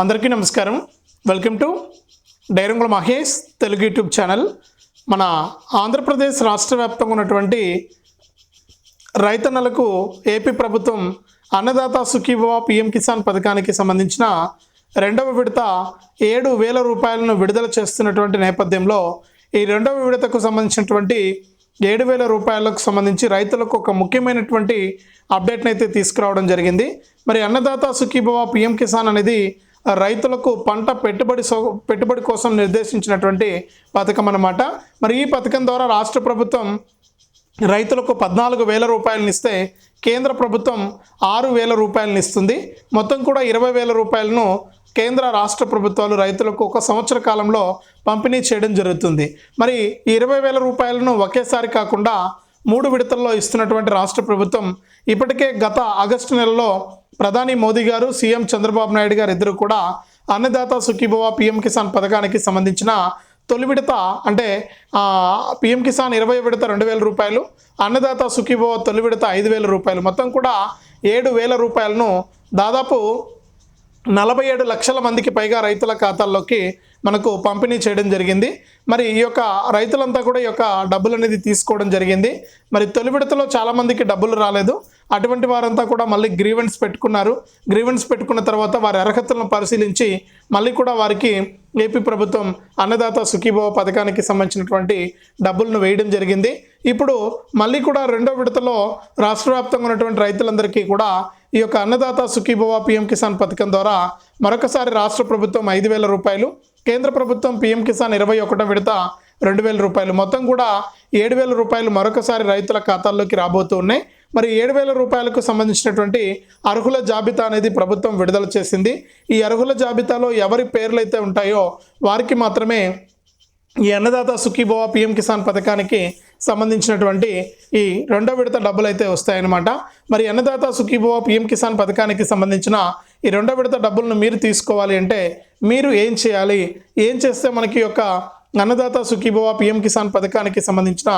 అందరికీ నమస్కారం. Welcome to Dairangula Mahesh Telugu YouTube channel. మన ఆంధ్రప్రదేశ్ రాష్ట్ర వ్యాప్తంగా ఉన్నటువంటి రైతన్నలకు ఏపీ ప్రభుత్వం అన్నదాత సుఖీభవ పిఎం కిసాన్ పథకానికి సంబంధించిన రెండవ విడత ఏడు వేల రూపాయలను విడుదల చేస్తున్నటువంటి నేపథ్యంలో ఈ రెండవ విడతకు సంబంధించినటువంటి ఏడు వేల రూపాయలకు సంబంధించి రైతులకు ఒక ముఖ్యమైనటువంటి అప్డేట్ని అయితే తీసుకురావడం జరిగింది. మరి అన్నదాత సుఖీభవ పిఎం కిసాన్ అనేది రైతులకు పంట పెట్టుబడి సో పెట్టుబడి కోసం నిర్దేశించినటువంటి పథకం అన్నమాట. మరి ఈ పథకం ద్వారా రాష్ట్ర ప్రభుత్వం రైతులకు పద్నాలుగు వేల రూపాయలను ఇస్తే కేంద్ర ప్రభుత్వం ఆరు వేల రూపాయలను ఇస్తుంది. మొత్తం కూడా ఇరవై వేల రూపాయలను కేంద్ర రాష్ట్ర ప్రభుత్వాలు రైతులకు ఒక సంవత్సర కాలంలో పంపిణీ చేయడం జరుగుతుంది. మరి ఈ ఇరవై వేల రూపాయలను ఒకేసారి కాకుండా మూడు విడతల్లో ఇస్తున్నటువంటి రాష్ట్ర ప్రభుత్వం ఇప్పటికే గత ఆగస్టు నెలలో ప్రధాని మోదీ గారు సీఎం చంద్రబాబు నాయుడు గారు ఇద్దరు కూడా అన్నదాత సుఖీభవ పిఎం కిసాన్ పథకానికి సంబంధించిన తొలి విడత అంటే పిఎం కిసాన్ ఇరవై విడత రెండు వేల రూపాయలు అన్నదాత సుఖీభవ తొలి విడత ఐదు వేల రూపాయలు. మొత్తం కూడా ఏడు వేల రూపాయలను దాదాపు నలభై ఏడు లక్షల మందికి పైగా రైతుల ఖాతాల్లోకి మనకు పంపిణీ చేయడం జరిగింది. మరి ఈ యొక్క రైతులంతా కూడా ఈ యొక్క డబ్బులు అనేది తీసుకోవడం జరిగింది. మరి తొలి విడతలో చాలామందికి డబ్బులు రాలేదు. అటువంటి వారంతా కూడా మళ్ళీ గ్రీవెన్స్ పెట్టుకున్నారు. గ్రీవెన్స్ పెట్టుకున్న తర్వాత వారి అర్హతలను పరిశీలించి మళ్ళీ కూడా వారికి ఏపీ ప్రభుత్వం అన్నదాత సుఖీభవ పథకానికి సంబంధించినటువంటి డబ్బులను వేయడం జరిగింది. ఇప్పుడు మళ్ళీ కూడా రెండో విడతలో రాష్ట్ర వ్యాప్తంగా ఉన్నటువంటి రైతులందరికీ కూడా ఈ యొక్క అన్నదాత సుఖీభవ పిఎం కిసాన్ పథకం ద్వారా మరొకసారి రాష్ట్ర ప్రభుత్వం ఐదు వేల రూపాయలు కేంద్ర ప్రభుత్వం పీఎం కిసాన్ ఇరవై ఒకటో విడత రెండు వేల రూపాయలు. మొత్తం కూడా ఏడు వేల రూపాయలు మరొకసారి రైతుల ఖాతాల్లోకి రాబోతూ ఉన్నాయి. మరి ఏడు వేల రూపాయలకు సంబంధించినటువంటి అర్హుల జాబితా అనేది ప్రభుత్వం విడుదల చేసింది. ఈ అర్హుల జాబితాలో ఎవరి పేర్లు అయితే ఉంటాయో వారికి మాత్రమే ఈ అన్నదాత సుఖీభవ పిఎం కిసాన్ పథకానికి సంబంధించినటువంటి ఈ రెండో విడత డబ్బులు అయితే వస్తాయన్నమాట. మరి అన్నదాత సుఖీభవ పిఎం కిసాన్ పథకానికి సంబంధించిన ఈ రెండో విడత డబ్బులను మీరు తీసుకోవాలి అంటే మీరు ఏం చేయాలి? ఏం చేస్తే మనకి యొక్క అన్నదాత సుఖీభవ పిఎం కిసాన్ పథకానికి సంబంధించిన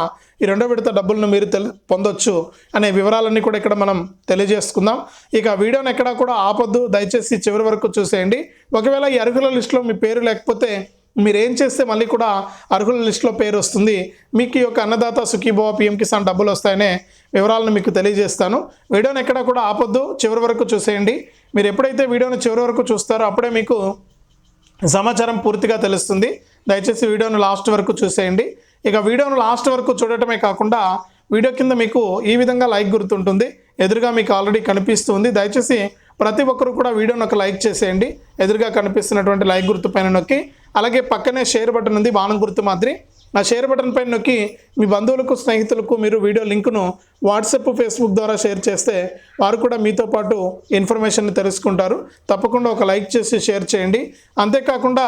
ఈ రెండో విడత డబ్బులను మీరు తెలి పొందొచ్చు అనే వివరాలన్నీ కూడా ఇక్కడ మనం తెలియజేసుకుందాం. ఇక వీడియోని ఎక్కడా కూడా ఆపొద్దు. దయచేసి చివరి వరకు చూసేయండి. ఒకవేళ ఈ అర్హుల లిస్టులో మీ పేరు లేకపోతే మీరు ఏం చేస్తే మళ్ళీ కూడా అర్హుల లిస్టులో పేరు వస్తుంది? మీకు ఈ యొక్క అన్నదాత సుఖీభవ పిఎం కిసాన్ డబ్బులు వస్తాయనే వివరాలను మీకు తెలియజేస్తాను. వీడియోని ఎక్కడ కూడా ఆపొద్దు చివరి వరకు చూసేయండి. మీరు ఎప్పుడైతే వీడియోని చివరి వరకు చూస్తారో అప్పుడే మీకు సమాచారం పూర్తిగా తెలుస్తుంది. దయచేసి వీడియోను లాస్ట్ వరకు చూసేయండి. ఇక వీడియోను లాస్ట్ వరకు చూడటమే కాకుండా వీడియో కింద మీకు ఈ విధంగా లైక్ గుర్తుంటుంది. ఎదురుగా మీకు ఆల్రెడీ కనిపిస్తుంది. దయచేసి ప్రతి ఒక్కరు కూడా వీడియోను ఒక లైక్ చేసేయండి. ఎదురుగా కనిపిస్తున్నటువంటి లైక్ గుర్తు పైన నొక్కి అలాగే పక్కనే షేర్ బటన్ ఉంది బాణం గుర్తు మాదిరి నా షేర్ బటన్ పైన నొక్కి మీ బంధువులకు స్నేహితులకు మీరు వీడియో లింకును వాట్సాప్ ఫేస్బుక్ ద్వారా షేర్ చేస్తే వారు కూడా మీతో పాటు ఇన్ఫర్మేషన్ తెలుసుకుంటారు. తప్పకుండా ఒక లైక్ చేసి షేర్ చేయండి. అంతేకాకుండా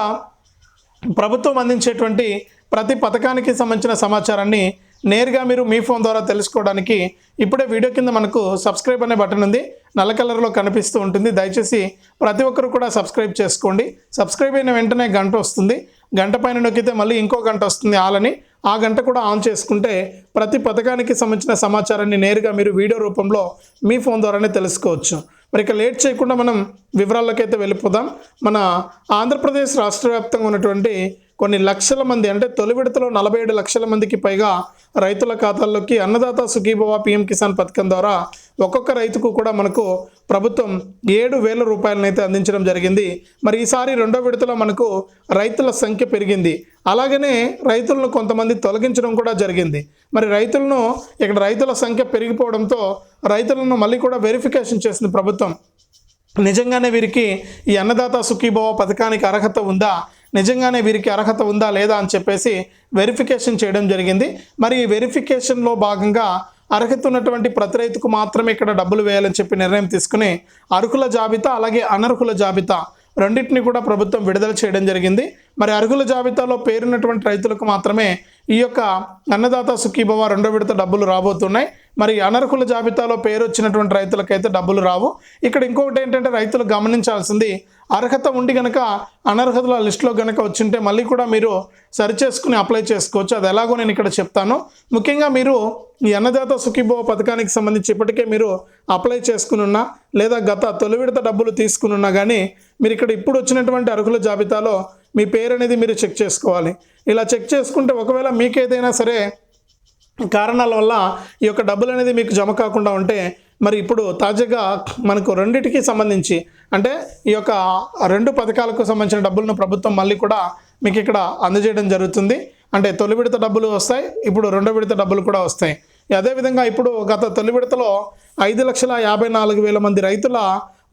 ప్రభుత్వం అందించేటువంటి ప్రతి పథకానికి సంబంధించిన సమాచారాన్ని నేరుగా మీరు మీ ఫోన్ ద్వారా తెలుసుకోవడానికి ఇప్పుడే వీడియో కింద మనకు సబ్స్క్రైబ్ అనే బటన్ ఉంది. నల్ల కలర్లో కనిపిస్తూ ఉంటుంది. దయచేసి ప్రతి ఒక్కరు కూడా సబ్స్క్రైబ్ చేసుకోండి. సబ్స్క్రైబ్ అయిన వెంటనే గంట వస్తుంది. గంట పైన నొక్కితే మళ్ళీ ఇంకో గంట వస్తుంది ఆలని. ఆ గంట కూడా ఆన్ చేసుకుంటే ప్రతి పథకానికి సంబంధించిన సమాచారాన్ని నేరుగా మీరు వీడియో రూపంలో మీ ఫోన్ ద్వారానే తెలుసుకోవచ్చు. మరి ఇక లేట్ చేయకుండా మనం వివరాల్లోకైతే వెళ్ళిపోదాం. మన ఆంధ్రప్రదేశ్ రాష్ట్ర వ్యాప్తంగా ఉన్నటువంటి కొన్ని లక్షల మంది అంటే తొలి విడతలో నలభై ఏడు లక్షల మందికి పైగా రైతుల ఖాతాల్లోకి అన్నదాత సుఖీభవ పిఎం కిసాన్ పథకం ద్వారా ఒక్కొక్క రైతుకు కూడా మనకు ప్రభుత్వం ఏడు వేల రూపాయలనైతే అందించడం జరిగింది. మరి ఈసారి రెండో విడతలో మనకు రైతుల సంఖ్య పెరిగింది. అలాగనే రైతులను కొంతమంది తొలగించడం కూడా జరిగింది. మరి రైతులను ఇక్కడ రైతుల సంఖ్య పెరిగిపోవడంతో రైతులను మళ్ళీ కూడా వెరిఫికేషన్ చేసింది ప్రభుత్వం. నిజంగానే వీరికి ఈ అన్నదాత సుఖీభవ పథకానికి అర్హత ఉందా? నిజంగానే వీరికి అర్హత ఉందా లేదా అని చెప్పేసి వెరిఫికేషన్ చేయడం జరిగింది. మరి ఈ వెరిఫికేషన్లో భాగంగా అర్హత ఉన్నటువంటి ప్రతి రైతుకు మాత్రమే ఇక్కడ డబ్బులు వేయాలని చెప్పి నిర్ణయం తీసుకుని అర్హుల జాబితా అలాగే అనర్హుల జాబితా రెండింటిని కూడా ప్రభుత్వం విడుదల చేయడం జరిగింది. మరి అర్హుల జాబితాలో పేరున్నటువంటి రైతులకు మాత్రమే ఈ యొక్క అన్నదాత సుఖీభవ రెండో విడత డబ్బులు రాబోతున్నాయి. మరి అనర్హుల జాబితాలో పేరు వచ్చినటువంటి రైతులకైతే డబ్బులు రావు. ఇక్కడ ఇంకొకటి ఏంటంటే రైతులు గమనించాల్సింది అర్హత ఉండి గనక అనర్హతల లిస్టులో గనక వచ్చింటే మళ్ళీ కూడా మీరు సరిచేసుకుని అప్లై చేసుకోవచ్చు. అది ఎలాగో నేను ఇక్కడ చెప్తాను. ముఖ్యంగా మీరు ఈ అన్నదాత సుఖీభవ పథకానికి సంబంధించి ఇప్పటికే మీరు అప్లై చేసుకునున్నా లేదా గత తొలి విడత డబ్బులు తీసుకునున్నా కానీ మీరు ఇక్కడ ఇప్పుడు వచ్చినటువంటి అర్హుల జాబితాలో మీ పేరు అనేది మీరు చెక్ చేసుకోవాలి. ఇలా చెక్ చేసుకుంటే ఒకవేళ మీకు ఏదైనా సరే కారణాల వల్ల ఈ యొక్క డబ్బులు అనేది మీకు జమ కాకుండా ఉంటే మరి ఇప్పుడు తాజాగా మనకు రెండిటికి సంబంధించి అంటే ఈ యొక్క రెండు పథకాలకు సంబంధించిన డబ్బులను ప్రభుత్వం మళ్ళీ కూడా మీకు ఇక్కడ అందజేయడం జరుగుతుంది. అంటే తొలి విడత డబ్బులు వస్తాయి ఇప్పుడు రెండో విడత డబ్బులు కూడా వస్తాయి. అదేవిధంగా ఇప్పుడు గత తొలి విడతలో ఐదు లక్షల యాభై నాలుగు వేల మంది రైతుల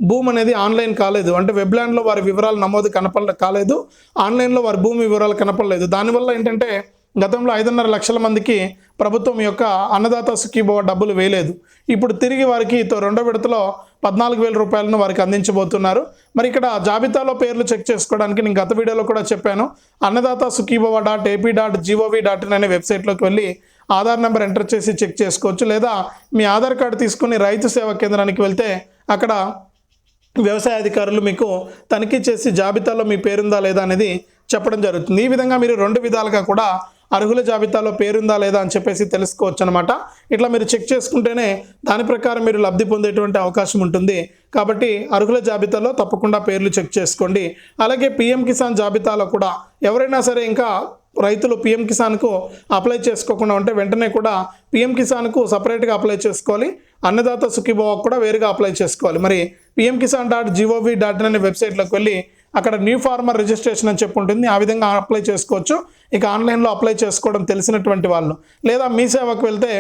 భూమి అనేది ఆన్లైన్ కాలేదు. అంటే వెబ్లాండ్లో వారి వివరాలు నమోదు కనపడ కాలేదు. ఆన్లైన్లో వారి భూమి వివరాలు కనపడలేదు. దానివల్ల ఏంటంటే గతంలో ఐదున్నర లక్షల మందికి ప్రభుత్వం యొక్క అన్నదాత సుఖీభవ డబ్బులు వేయలేదు. ఇప్పుడు తిరిగి వారికి తో- రెండో విడతలో పద్నాలుగు వేల రూపాయలను వారికి అందించబోతున్నారు. మరి ఇక్కడ జాబితాలో పేర్లు చెక్ చేసుకోవడానికి నేను గత వీడియోలో కూడా చెప్పాను. Annadata Sukhibhava dot AP dot GOV dot in అనే వెబ్సైట్లోకి వెళ్ళి ఆధార్ నెంబర్ ఎంటర్ చేసి చెక్ చేసుకోవచ్చు. లేదా మీ ఆధార్ కార్డు తీసుకుని రైతు సేవా కేంద్రానికి వెళ్తే అక్కడ వ్యవసాయ అధికారులు మీకు తనిఖీ చేసి జాబితాలో మీ పేరుందా లేదా అనేది చెప్పడం జరుగుతుంది. ఈ విధంగా మీరు రెండు విధాలుగా కూడా అర్హుల జాబితాలో పేరుందా లేదా అని చెప్పేసి తెలుసుకోవచ్చు అనమాట ఇట్లా మీరు చెక్ చేసుకుంటేనే దాని ప్రకారం మీరు లబ్ధి పొందేటువంటి అవకాశం ఉంటుంది. కాబట్టి అర్హుల జాబితాలో తప్పకుండా పేర్లు చెక్ చేసుకోండి. అలాగే పిఎం కిసాన్ జాబితాలో కూడా ఎవరైనా సరే ఇంకా రైతులు పిఎం కిసాన్కు అప్లై చేసుకోకుండా ఉంటే వెంటనే కూడా పిఎం కిసాన్కు సపరేట్గా అప్లై చేసుకోవాలి. అన్నదాత సుఖీభావకు కూడా వేరుగా అప్లై చేసుకోవాలి. మరి PM Kisan dot GOV dot in అనే వెబ్సైట్లోకి వెళ్ళి అక్కడ న్యూ ఫార్మర్ రిజిస్ట్రేషన్ అని చెప్పి ఉంటుంది. ఆ విధంగా అప్లై చేసుకోవచ్చు. ఇక ఆన్లైన్లో అప్లై చేసుకోవడం తెలిసినటువంటి వాళ్ళు. లేదా మీ సేవకు వెళ్తే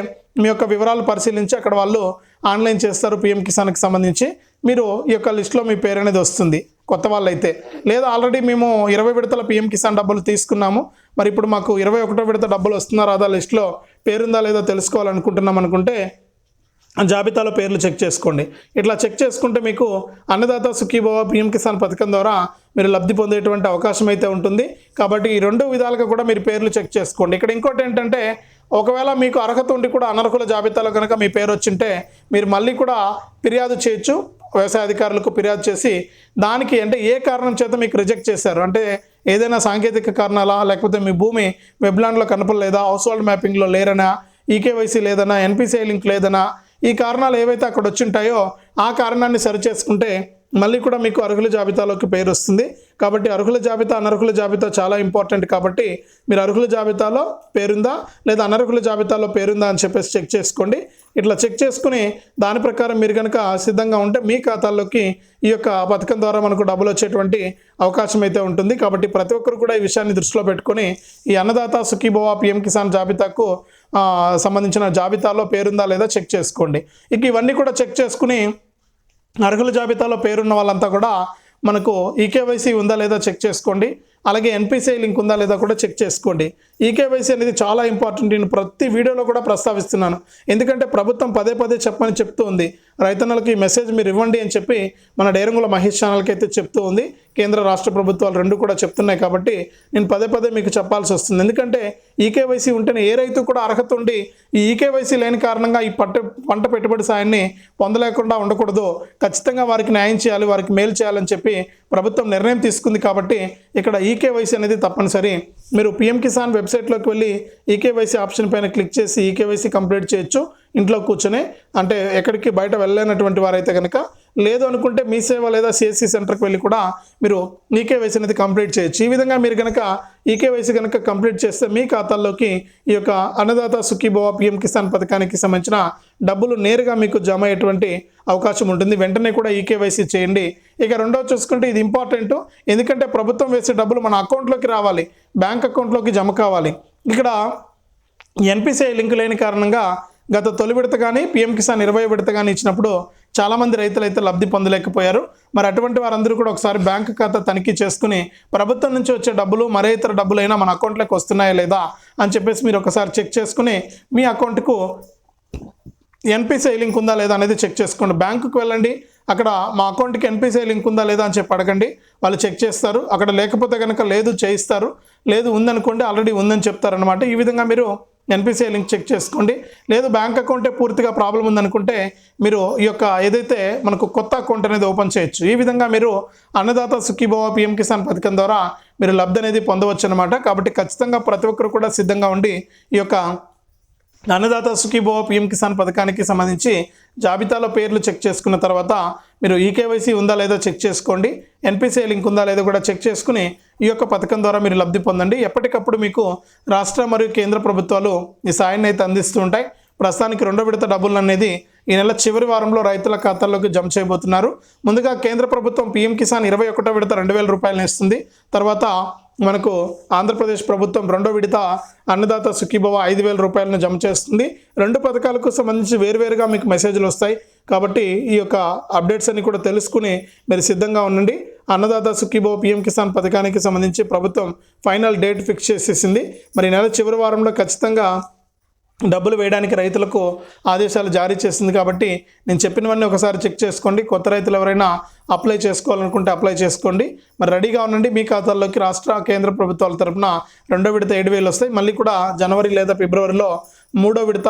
మీ యొక్క వివరాలు పరిశీలించి అక్కడ వాళ్ళు ఆన్లైన్ చేస్తారు పిఎం కిసాన్కి సంబంధించి. మీరు ఈ యొక్క లిస్ట్లో మీ పేరు అనేది వస్తుంది. కొత్త వాళ్ళైతే. అయితే లేదా ఆల్రెడీ మేము ఇరవై విడతల పిఎం కిసాన్ డబ్బులు తీసుకున్నాము. మరి ఇప్పుడు మాకు ఇరవై ఒకటో విడత డబ్బులు వస్తున్నారా అదా లిస్ట్లో పేరుందా లేదా తెలుసుకోవాలనుకుంటున్నాం అనుకుంటే జాబితాలో పేర్లు చెక్ చేసుకోండి. ఇట్లా చెక్ చేసుకుంటే మీకు అన్నదాత సుఖీభవ పిఎం కిసాన్ పథకం ద్వారా మీరు లబ్ధి పొందేటువంటి అవకాశం అయితే ఉంటుంది. కాబట్టి ఈ రెండు విధాలుగా కూడా మీరు పేర్లు చెక్ చేసుకోండి. ఇక్కడ ఇంకోటి ఏంటంటే ఒకవేళ మీకు అర్హత ఉండి కూడా అనర్హుల జాబితాలో కనుక మీ పేరు వచ్చింటే మీరు మళ్ళీ కూడా ఫిర్యాదు చేయొచ్చు. వ్యవసాయ అధికారులకు ఫిర్యాదు చేసి దానికి అంటే ఏ కారణం చేత మీకు రిజెక్ట్ చేశారు? అంటే ఏదైనా సాంకేతిక కారణాలా? లేకపోతే మీ భూమి వెబ్లాండ్లో కనపడలేదా? హౌస్ హోల్డ్ మ్యాపింగ్లో లేరనా? ఈకేవైసీ లేదనా? ఎన్పిసిఐ లింక్ లేదనా? ఈ కారణాలు ఏవైతే అక్కడ వచ్చింటాయో ఆ కారణాన్ని సరిచేసుకుంటే మళ్ళీ కూడా మీకు అర్హుల జాబితాలోకి పేరు వస్తుంది. కాబట్టి అర్హుల జాబితా అనర్హుల జాబితా చాలా ఇంపార్టెంట్ కాబట్టి మీరు అర్హుల జాబితాలో పేరుందా లేదా అనర్హుల జాబితాలో పేరుందా అని చెప్పేసి చెక్ చేసుకోండి. ఇట్లా చెక్ చేసుకుని దాని ప్రకారం మీరు కనుక సిద్ధంగా ఉంటే మీ ఖాతాల్లోకి ఈ యొక్క పథకం ద్వారా మనకు డబ్బులు వచ్చేటువంటి అవకాశం అయితే ఉంటుంది. కాబట్టి ప్రతి ఒక్కరు కూడా ఈ విషయాన్ని దృష్టిలో పెట్టుకొని ఈ అన్నదాత సుఖీభవ పిఎం కిసాన్ జాబితాకు సంబంధించిన జాబితాలో పేరుందా లేదా చెక్ చేసుకోండి. ఇక ఇవన్నీ కూడా చెక్ చేసుకుని అర్హుల జాబితాలో పేరున్న వాళ్ళంతా కూడా మనకు ఈకేవైసీ ఉందా లేదా చెక్ చేసుకోండి. అలాగే ఎన్పిసిఐ లింక్ ఉందా లేదా కూడా చెక్ చేసుకోండి. ఈకేవైసీ అనేది చాలా ఇంపార్టెంట్. నేను ప్రతి వీడియోలో కూడా ప్రస్తావిస్తున్నాను. ఎందుకంటే ప్రభుత్వం పదే పదే చెప్పమని చెప్తూ ఉంది. రైతన్నలకు ఈ మెసేజ్ మీరు ఇవ్వండి అని చెప్పి మన డేరంగుల మహేష్ ఛానల్కి అయితే చెప్తూ ఉంది. కేంద్ర రాష్ట్ర ప్రభుత్వాలు రెండు కూడా చెప్తున్నాయి కాబట్టి నేను పదే పదే మీకు చెప్పాల్సి వస్తుంది. ఎందుకంటే ఈకేవైసీ ఉంటేనే ఏ రైతు కూడా అర్హత ఉండి ఈ ఈకేవైసీ లేని కారణంగా ఈ పంట పంట పెట్టుబడి సాయాన్ని పొందలేకుండా ఉండకూడదు. ఖచ్చితంగా వారికి న్యాయం చేయాలి వారికి మేలు చేయాలని చెప్పి ప్రభుత్వం నిర్ణయం తీసుకుంది కాబట్టి ఇక్కడ ఈకేవైసీ అనేది తప్పనిసరి. మీరు పిఎం కిసాన్ వెబ్సైట్లోకి వెళ్ళి ఈకేవైసీ ఆప్షన్ పైన క్లిక్ చేసి ఈకేవైసీ కంప్లీట్ చేయొచ్చు. ఇంట్లో కూర్చొని అంటే ఎక్కడికి బయట వెళ్ళలేనటువంటి వారైతే కనుక లేదు అనుకుంటే మీ సేవ లేదా సిఎస్సి సెంటర్కి వెళ్ళి కూడా మీరు ఈకేవైసీ అనేది కంప్లీట్ చేయొచ్చు. ఈ విధంగా మీరు కనుక ఈకేవైసీ కనుక కంప్లీట్ చేస్తే మీ ఖాతాల్లోకి ఈ యొక్క అన్నదాత సుఖీభవ పిఎం కిసాన్ పథకానికి సంబంధించిన డబ్బులు నేరుగా మీకు జమ అయ్యేటువంటి అవకాశం ఉంటుంది. వెంటనే కూడా ఈకేవైసీ చేయండి. ఇక రెండో చూసుకుంటే ఇది ఇంపార్టెంట్. ఎందుకంటే ప్రభుత్వం వేసే డబ్బులు మన అకౌంట్లోకి రావాలి. బ్యాంక్ అకౌంట్లోకి జమ కావాలి. ఇక్కడ ఎన్పిసిఐ లింక్ లేని కారణంగా గత తొలి విడత కానీ పిఎం కిసాన్ ఇరవై విడత కానీ ఇచ్చినప్పుడు చాలామంది రైతులు అయితే లబ్ధి పొందలేకపోయారు. మరి అటువంటి వారందరూ కూడా ఒకసారి బ్యాంక్ ఖాతా తనిఖీ చేసుకుని ప్రభుత్వం నుంచి వచ్చే డబ్బులు మరే ఇతర డబ్బులైనా మన అకౌంట్లోకి వస్తున్నాయా లేదా అని చెప్పేసి మీరు ఒకసారి చెక్ చేసుకుని మీ అకౌంట్కు ఎన్పిసిఐ లింక్ ఉందా లేదా అనేది చెక్ చేసుకోండి. బ్యాంకుకి వెళ్ళండి. అక్కడ మా అకౌంట్కి ఎన్పిసిఐ లింక్ ఉందా లేదా అని చెప్పి అడగండి. వాళ్ళు చెక్ చేస్తారు. అక్కడ లేకపోతే కనుక లేదు చేయిస్తారు. లేదు ఉందనుకోండి ఆల్రెడీ ఉందని చెప్తారనమాట ఈ విధంగా మీరు ఎన్పిసిఐ లింక్ చెక్ చేసుకోండి. లేదు బ్యాంక్ అకౌంటే పూర్తిగా ప్రాబ్లం ఉందనుకుంటే మీరు ఈ యొక్క ఏదైతే మనకు కొత్త అకౌంట్ అనేది ఓపెన్ చేయొచ్చు. ఈ విధంగా మీరు అన్నదాత సుఖీభవ పిఎం కిసాన్ పథకం ద్వారా మీరు లబ్ధి అనేది పొందవచ్చు అనమాట కాబట్టి ఖచ్చితంగా ప్రతి ఒక్కరు కూడా సిద్ధంగా ఉండి ఈ యొక్క అన్నదాత సుఖీభవ పిఎం కిసాన్ పథకానికి సంబంధించి జాబితాలో పేర్లు చెక్ చేసుకున్న తర్వాత మీరు ఈకేవైసీ ఉందా లేదో చెక్ చేసుకోండి. ఎన్పిసిఐ లింక్ ఉందా లేదో కూడా చెక్ చేసుకుని ఈ యొక్క పథకం ద్వారా మీరు లబ్ధి పొందండి. ఎప్పటికప్పుడు మీకు రాష్ట్ర మరియు కేంద్ర ప్రభుత్వాలు ఈ సాయాన్ని అయితే అందిస్తూ ఉంటాయి. ప్రస్తుతానికి రెండో విడత డబ్బులు అనేది ఈ నెల చివరి వారంలో రైతుల ఖాతాల్లోకి జమ చేయబోతున్నారు. ముందుగా కేంద్ర ప్రభుత్వం పీఎం కిసాన్ ఇరవై ఒకటో విడత రెండు వేల రూపాయలను ఇస్తుంది. తర్వాత మనకు ఆంధ్రప్రదేశ్ ప్రభుత్వం రెండో విడత అన్నదాత సుఖీభవ ఐదు వేల రూపాయలను జమ చేస్తుంది. రెండు పథకాలకు సంబంధించి వేరువేరుగా మీకు మెసేజ్లు వస్తాయి. కాబట్టి ఈ యొక్క అప్డేట్స్ అన్ని కూడా తెలుసుకుని మీరు సిద్ధంగా ఉండండి. అన్నదాత సుఖీభవ పిఎం కిసాన్ పథకానికి సంబంధించి ప్రభుత్వం ఫైనల్ డేట్ ఫిక్స్ చేసేసింది. మరి ఈ నెల చివరి వారంలో ఖచ్చితంగా డబ్బులు వేయడానికి రైతులకు ఆదేశాలు జారీ చేసింది కాబట్టి నేను చెప్పినవన్నీ ఒకసారి చెక్ చేసుకోండి. కొత్త రైతులు ఎవరైనా అప్లై చేసుకోవాలనుకుంటే అప్లై చేసుకోండి. మరి రెడీగా ఉండండి. మీ ఖాతాల్లోకి రాష్ట్ర కేంద్ర ప్రభుత్వాల తరపున రెండో విడత ఏడు వేలు వస్తాయి. మళ్ళీ కూడా జనవరి లేదా ఫిబ్రవరిలో మూడో విడత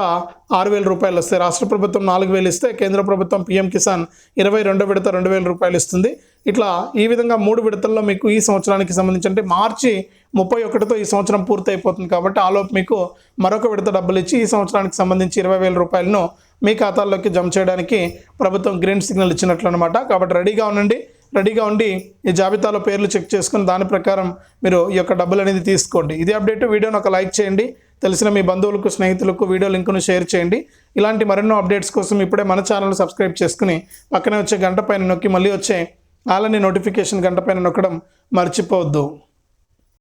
ఆరు వేల రూపాయలు వస్తాయి రాష్ట్ర ప్రభుత్వం నాలుగు వేలు ఇస్తే కేంద్ర ప్రభుత్వం పీఎం కిసాన్ ఇరవై రెండో విడత రెండు వేల రూపాయలు ఇస్తుంది. ఇట్లా ఈ విధంగా మూడు విడతల్లో మీకు ఈ సంవత్సరానికి సంబంధించి అంటే మార్చి ముప్పై ఒకటితో ఈ సంవత్సరం పూర్తి అయిపోతుంది కాబట్టి ఆలోపు మీకు మరొక విడత డబ్బులు ఇచ్చి ఈ సంవత్సరానికి సంబంధించి ఇరవై వేల రూపాయలను మీ ఖాతాల్లోకి జమ చేయడానికి ప్రభుత్వం గ్రీన్ సిగ్నల్ ఇచ్చినట్లు అనమాట కాబట్టి రెడీగా ఉండండి. రెడీగా ఉండి ఈ జాబితాలో పేర్లు చెక్ చేసుకుని దాని ప్రకారం మీరు ఈ యొక్క డబ్బులు అనేది తీసుకోండి. ఇది అప్డేట్. వీడియోని ఒక లైక్ చేయండి. తెలిసిన మీ బంధువులకు స్నేహితులకు వీడియో లింకును షేర్ చేయండి. ఇలాంటి మరెన్నో అప్డేట్స్ కోసం ఇప్పుడే మన ఛానల్ సబ్స్క్రైబ్ చేసుకుని పక్కనే వచ్చే గంట పైన నొక్కి మళ్ళీ వచ్చే ఆలని నోటిఫికేషన్ గంట పైన నొక్కడం మర్చిపోవద్దు.